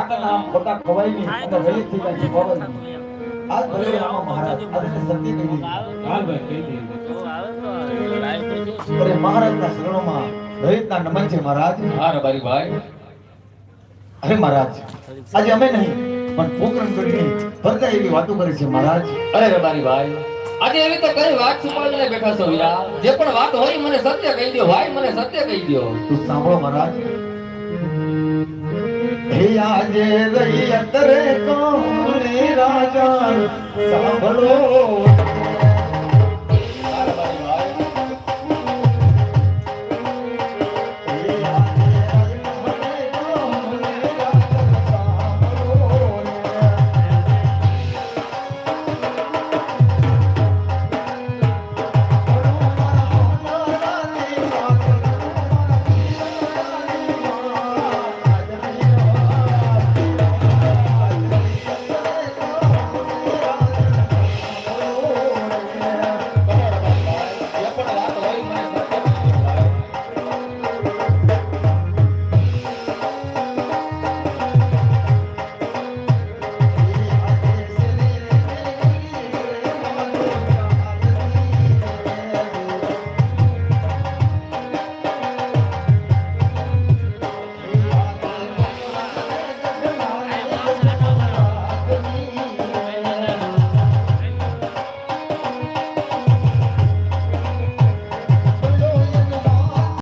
આગળના આમ ખોટા ખવાય નહીં અને વહેલીથી કાંઈ ખવાય નહીં. આજ ભલે રામા મહારાજ આજે સત્ય કહી હાલ ભાઈ કહી દે અરે મહારાજના શરણોમાં દલિતના નમન છે મહારાજ. હા રબારી ભાઈ. અરે મહારાજ આજે અમે નહીં પણ પોકરણ કરીને ભરતા એવી વાતો કરે છે મહારાજ. અરે રબારી ભાઈ આજે એવી તો કઈ વાત છુપાવીને બેઠા છો વીરા જે પણ વાત હોય મને સત્ય કહી દો ભાઈ મને સત્ય કહી દો તું સાંભળો મહારાજ. આજે રહી અંતરે કોને રાજા. સાંભળો.